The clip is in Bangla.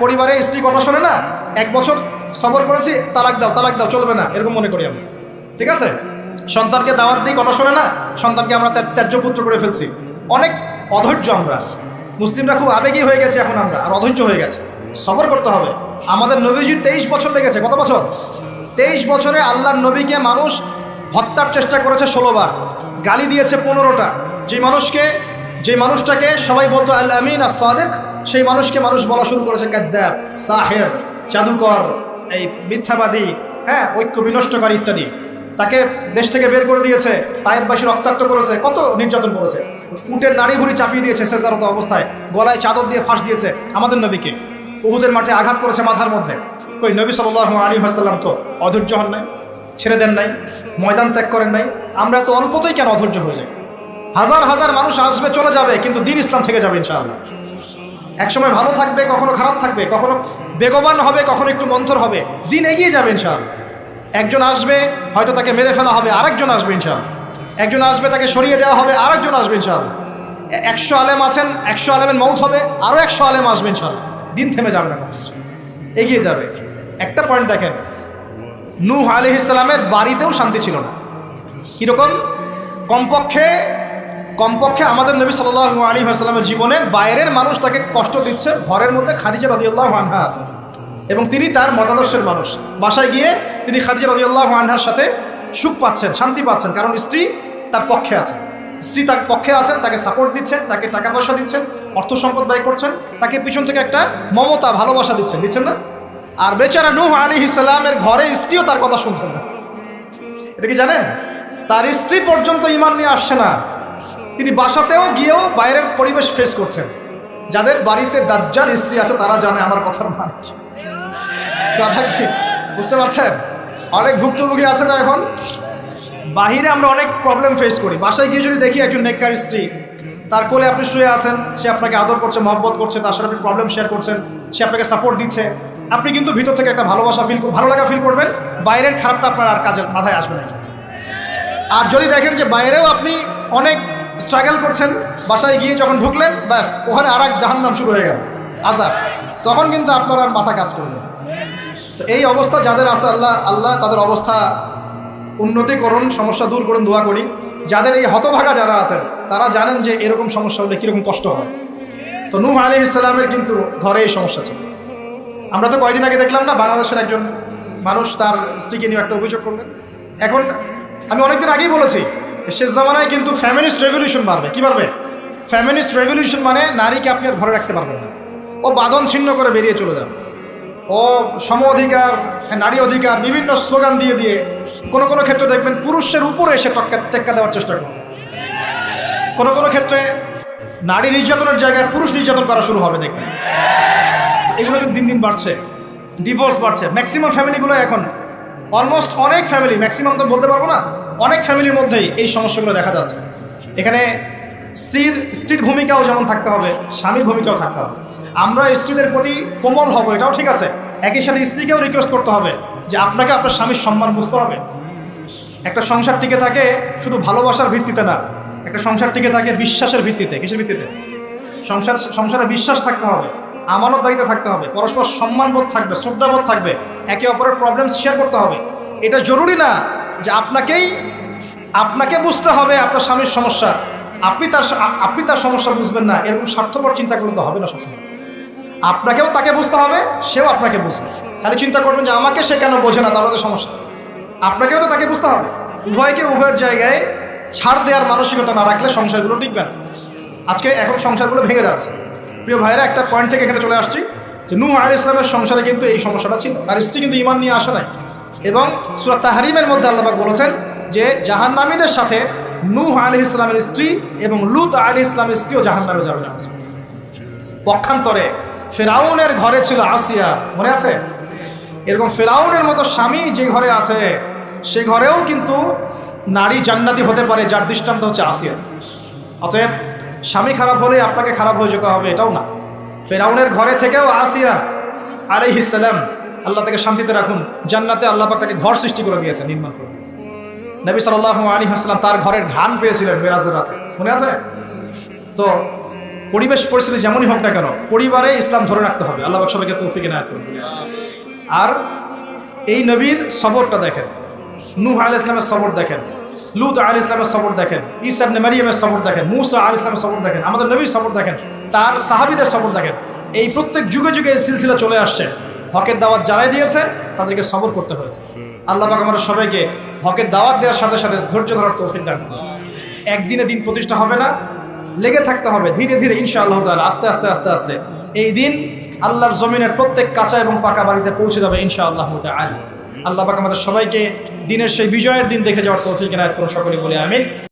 পরিবারে স্ত্রী কথা শোনে না, এক বছর সবর করেছি, তালাক দাও তালাক দাও, চলবে না, এরকম মনে করি আমি। ঠিক আছে? সন্তানকে দাওয়াত দিই কথা শোনে না, সন্তানকে আমরা ত্যায্য পুত্র করে ফেলছি। অনেক অধৈর্য আমরা। মুসলিমরা খুব আবেগী হয়ে গেছে এখন আমরা, আর অধৈর্য হয়ে গেছে। সবর করতে হবে। আমাদের নবীজির তেইশ বছর লেগেছে, কত বছর? তেইশ বছরে আল্লাহর নবীকে মানুষ হত্যার চেষ্টা করেছে ষোলোবার গালি দিয়েছে পনেরোটা। যে মানুষকে যে মানুষটাকে সবাই বলতো, আল আমিন আর সাদেক সেই মানুষকে মানুষ বলা শুরু করেছে কাদ্দাব, সাহের, জাদুকর, এই মিথ্যাবাদী হ্যাঁ ঐক্য বিনষ্টকারী ইত্যাদি। তাকে দেশ থেকে বের করে দিয়েছে, তায়েববাসী রক্তাক্ত করেছে, কত নির্যাতন করেছে। উটের নাড়ি ভুড়ি চাপিয়ে দিয়েছে শেষদারত অবস্থায়, গলায় চাদর দিয়ে ফাঁস দিয়েছে আমাদের নবীকে। উহুদের মাঠে আঘাত করেছে মাথার মধ্যে। কই, নবী সাল আলী হাসাল্লাম তো অধৈর্য হন নাই, ছেড়ে দেন নাই, ময়দান ত্যাগ করেন নাই। আমরা তো অল্পতেই কেন অধৈর্য হয়ে যাই? হাজার হাজার মানুষ আসবে, চলে যাবে, কিন্তু দিন ইসলাম থেকে যাবে ইনশাআল্লাহ। একসময় ভালো থাকবে, কখনো খারাপ থাকবে, কখনো বেগবান হবে, কখনো একটু মন্থর হবে, দিন এগিয়ে যাবে ইনশাআল্লাহ। একজন আসবে, হয়তো তাকে মেরে ফেলা হবে, আরেকজন আসবে ইনশাআল্লাহ। একজন আসবে, তাকে সরিয়ে দেওয়া হবে, আরেকজন আসবে ইনশাআল্লাহ। একশো আলেম আছেন, একশো আলেমের মৌত হবে আরও একশো আলেম আসবে ইনশাআল্লাহ। দিন থেমে যাবে না এগিয়ে যাবে। একটা পয়েন্ট দেখেন, নূহ আলি ইসলামের বাড়িতেও শান্তি ছিল না। কীরকম? কমপক্ষে কমপক্ষে আমাদের নবী সাল্লাহ আলী আসসালামের জীবনে বাইরের মানুষ তাকে কষ্ট দিচ্ছে, ঘরের মধ্যে খাদিজা রদিউল্লাহ আনহা আছে। এবং তিনি তার মতাদর্শের মানুষ। বাসায় গিয়ে তিনি খাদিজা রদিউল্লাহ আনহার সাথে সুখ পাচ্ছেন, শান্তি পাচ্ছেন, কারণ স্ত্রী তার পক্ষে আছে। স্ত্রী তার পক্ষে আছেন, তাকে সাপোর্ট দিচ্ছেন, তাকে টাকা পয়সা দিচ্ছেন, অর্থ সম্পদ ব্যয় করছেন, তাকে পিছন থেকে একটা মমতা, ভালোবাসা দিচ্ছেন দিচ্ছেন না? আর বেচারা নূহ আলী ইসলামের ঘরে স্ত্রীও তার কথা শুনছেন না। এটা কি জানেন? তার স্ত্রী পর্যন্ত ইমান নিয়ে আসছে না। তিনি বাসাতেও গিয়েও বাইরের পরিবেশ ফেস করছেন। যাদের বাড়িতে দাজ্জাল স্ত্রী আছে, তারা জানে আমার কথার মানে। কি। কথা কি? বুঝতে পারছেন? অনেক ভুক্তভোগী আছে না এখন? বাহিরে আমরা অনেক প্রবলেম ফেস করি। বাসায় গিয়ে যদি দেখি একজন নেককার স্ত্রী, তার কোলে আপনি শুয়ে আছেন, সে আপনাকে আদর করছে, মহব্বত করছে, তার সাথে আপনি প্রবলেম শেয়ার করছেন, সে আপনাকে সাপোর্ট দিচ্ছে, আপনি কিন্তু ভিতর থেকে একটা ভালোবাসা ফিল ভালো লাগা ফিল করবেন। বাইরের খারাপটা আপনার আর কাজের মাথায় আসবে না। আর যদি দেখেন যে বাইরেও আপনি অনেক স্ট্রাগল করছেন, বাসায় গিয়ে যখন ঢুকলেন, ব্যাস, ওখানে আর এক জাহান্নাম শুরু হয়ে গেল, আজাব। তখন কিন্তু আপনার আর মাথা কাজ করবে তো এই অবস্থা যাদের আছে, আল্লাহ আল্লাহ তাদের অবস্থা উন্নতি করুন, সমস্যা দূর করুন, দোয়া করি। যাদের এই হতভাগা যারা আছেন, তারা জানেন যে এরকম সমস্যা হলে কীরকম কষ্ট হয়। তো নূহ আলি ইসলামের কিন্তু ঘরে এই সমস্যা ছিল। আমরা তো কয়দিন আগে দেখলাম না, বাংলাদেশের একজন মানুষ তার স্ত্রীকে নিয়ে একটা অভিযোগ করলেন। এখন আমি অনেকদিন আগেই বলেছি শেষ জামানায় কিন্তু ফ্যামিলিস্ট রেভলিউশন বাড়বে। কি বাড়বে? ফ্যামিলিস্ট রেভলিউশন মানে নারীকে আপনি আর ঘরে রাখতে পারবেন না। ও বাদন ছিন্ন করে বেরিয়ে চলে যাবে। ও সম অধিকার, নারী অধিকার বিভিন্ন স্লোগান দিয়ে দিয়ে কোনো কোনো ক্ষেত্রে দেখবেন পুরুষের উপরে এসে টক্কা, টেক্কা দেওয়ার চেষ্টা করবে। কোনো কোনো ক্ষেত্রে নারী নির্যাতনের জায়গায় পুরুষ নির্যাতন করা শুরু হবে দেখবেন। এগুলো দিন দিন বাড়ছে। ডিভোর্স বাড়ছে। ম্যাক্সিমাম ফ্যামিলিগুলো এখন অলমোস্ট অনেক ফ্যামিলি ম্যাক্সিমাম তো বলতে পারব না, অনেক ফ্যামিলির মধ্যেই এই সমস্যাগুলো দেখা যাচ্ছে। এখানে স্ত্রীর স্ত্রীর ভূমিকাও যেমন থাকতে হবে, স্বামীর ভূমিকাও থাকতে হবে। আমরা স্ত্রীদের প্রতি কোমল হব, এটাও ঠিক আছে। একই সাথে স্ত্রীকেও রিকোয়েস্ট করতে হবে যে আপনাকে আপনার স্বামীর সম্মান বুঝতে হবে। একটা সংসার টিকে থাকে শুধু ভালোবাসার ভিত্তিতে না, একটা সংসার টিকে থাকে বিশ্বাসের ভিত্তিতে, কিসের ভিত্তিতে? সংসার, সংসারে বিশ্বাস থাকতে হবে। আমানতদারিতে থাকতে হবে, পরস্পর সম্মানবোধ থাকবে, শ্রদ্ধাবোধ থাকবে, একে অপরের প্রবলেম শেয়ার করতে হবে। এটা জরুরি না যে আপনাকেই, আপনাকে বুঝতে হবে আপনার স্বামীর সমস্যা। আপনি তার আপনি তার সমস্যা বুঝবেন না, এরকম স্বার্থপর চিন্তা করলে তো হবে না সবসময়। আপনাকেও তাকে বুঝতে হবে, সেও আপনাকে বুঝবে। খালি চিন্তা করবেন যে আমাকে সে কেন বোঝে না, তাহলে তো সমস্যা। আপনাকেও তো তাকে বুঝতে হবে। উভয়কে উভয়ের জায়গায় ছাড় দেওয়ার মানসিকতা না রাখলে সংসারগুলো টিকবে না। আজকে এখন সংসারগুলো ভেঙে যাচ্ছে। প্রিয় ভাইরা, একটা পয়েন্ট থেকে এখানে চলে আসছি যে নূহ আল ইসলামের সংসারে কিন্তু এই সমস্যাটা ছিল। তার স্ত্রী কিন্তু ইমান নিয়ে আসে নাই। এবং সুরাত তাহারিমের মধ্যে আল্লাহবাক বলেছেন যে জাহান্নামীদের সাথে নূহ আলি ইসলামের স্ত্রী এবং লুত আলি ইসলামের স্ত্রীও জাহান্নামে যাবে না। পক্ষান্তরে ফেরাউনের ঘরে ছিল আসিয়া, মনে আছে? এরকম ফেরাউনের মতো স্বামী যে ঘরে আছে, সে ঘরেও কিন্তু নারী জান্নাতি হতে পারে, যার দৃষ্টান্ত হচ্ছে আসিয়া। অতএব স্বামী খারাপ হলে আপনাকে খারাপ হয়ে যেতে হবে, এটাও না। ফেরাউনের ঘরে থেকেও আসিয়া আলাইহিসাল্লাম আল্লাহ তাকে শান্তিতে রাখুন। জান্নাতে আল্লাহ পাক তাকে ঘর সৃষ্টি করে দিয়েছে নির্মাণ করে দিয়েছে নবী সাল্লাহ আলী হাসলাম তার ঘরের ঘ্রাণ পেয়েছিলেন মেরাজের রাতে। মনে আছে? তো পরিবেশ পরিস্থিতি যেমনই হোক না কেন, পরিবারে ইসলাম ধরে রাখতে হবে। আল্লাহ সবাইকে তৌফিক করুন। আর এই নবীর সবরটা দেখেন। নূহ আল ইসলামের সবর দেখেন। লুত আল ইসলামের সবর দেখেন ইসাবনে মারিয়ামের সবর দেখেন, মুসা আল ইসলামের সবর দেখেন, আমাদের নবীর সবর দেখেন, তার সাহাবিদের সবর দেখেন। এই প্রত্যেক যুগে যুগে এই সিলসিলা চলে আসছে। হকের দাওয়াত যারাই দিয়েছে, তাদেরকে সবর করতে হয়েছে। আল্লাহ পাক আমাদের সবাইকে হকের দাওয়াত দেওয়ার সাথে সাথে ধৈর্য ধরার তৌফিক দান। একদিনে দিন প্রতিষ্ঠা হবে না, লেগে থাকতে হবে ধীরে ধীরে ইনশা আল্লাহ তাআলা, আস্তে আস্তে আস্তে আস্তে। এই দিন আল্লাহর জমিনের প্রত্যেক কাঁচা এবং পাকা বাড়িতে পৌঁছে যাবে ইনশা আল্লাহ আলী আল্লাহ পাক আমাদের সবাইকে দিনের সেই বিজয়ের দিন দেখে যাওয়ার তৌফিক এনায়ত করুন সকলে বলে আমিন।